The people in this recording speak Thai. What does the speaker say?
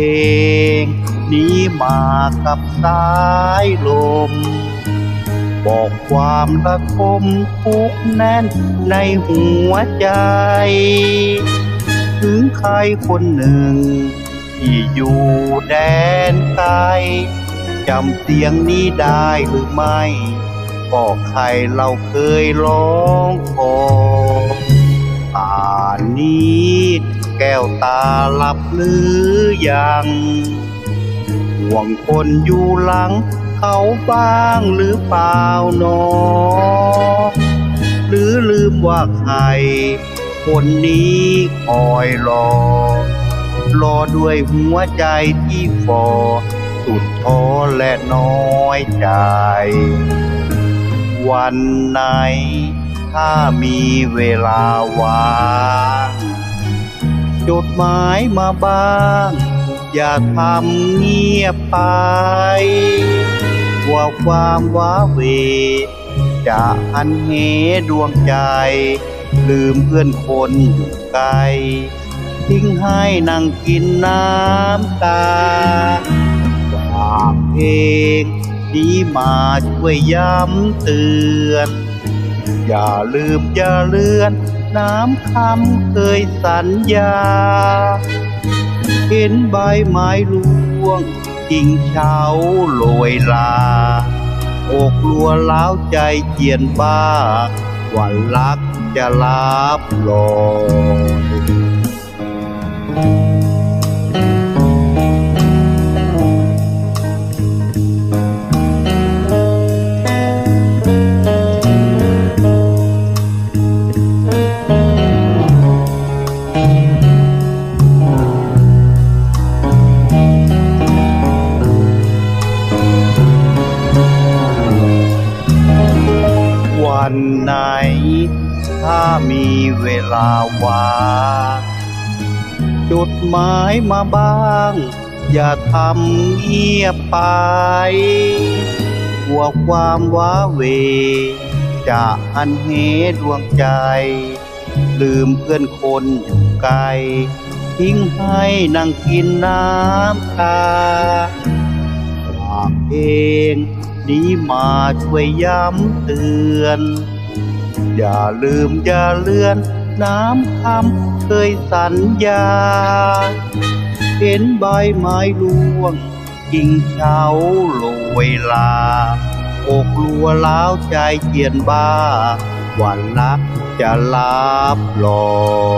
เพลง นี้มากับสายลม บอกความระทมทุกแน่นในหัวใจ ถึงใครคนหนึ่ง ที่อยู่แดนไกลจำเสียงนี้ได้หรือไม่ก็ใครเราเคยร้องขอป่านนี้ แก้วตาหลับหรือยังห่วงคนอยู่หลังเขาบ้างหรือเปล่าหนอ หรือลืมว่าใคร คนนี้คอยรอ รอด้วยหัวใจที่ฟอสุดท้อและน้อยใจ วันไหนถ้ามีเวลาว่าง จดหมายมาบ้าง อย่าทำเงียบไปว่าความว้าเว จะหันเหดวงใจ ลืมเพื่อนคนอยู่ไกล ทิ้งให้นั่งกินน้ำตาฝากเพลงนี้มาช่วยย้ำเตือน อย่าลืมอย่าเลือน น้ำคำเคยสัญญา เห็นใบไม้ร่วงจริงเช้าโรยลา อกลัวล้าวใจเจียนบ้า วันรักจะลาบลอย ไหน ถ้ามีเวลาว่างจดหมายมาบ้าง อย่าทำเงียบไปกลัวความว้าเว จะอันเหดวงใจ ลืมเพื่อนคนอยู่ไกล ทิ้งให้นั่งกินน้ำตาฝากเพลง นี้มาช่วยย้ำเตือน อย่าลืมอย่าเลือน น้ำคำเคยสัญญา เห็นใบไม้ร่วงกิ่งเช้าโรยลาอกลัวล้าวใจเกียนบ้าวันรักจะลับลอย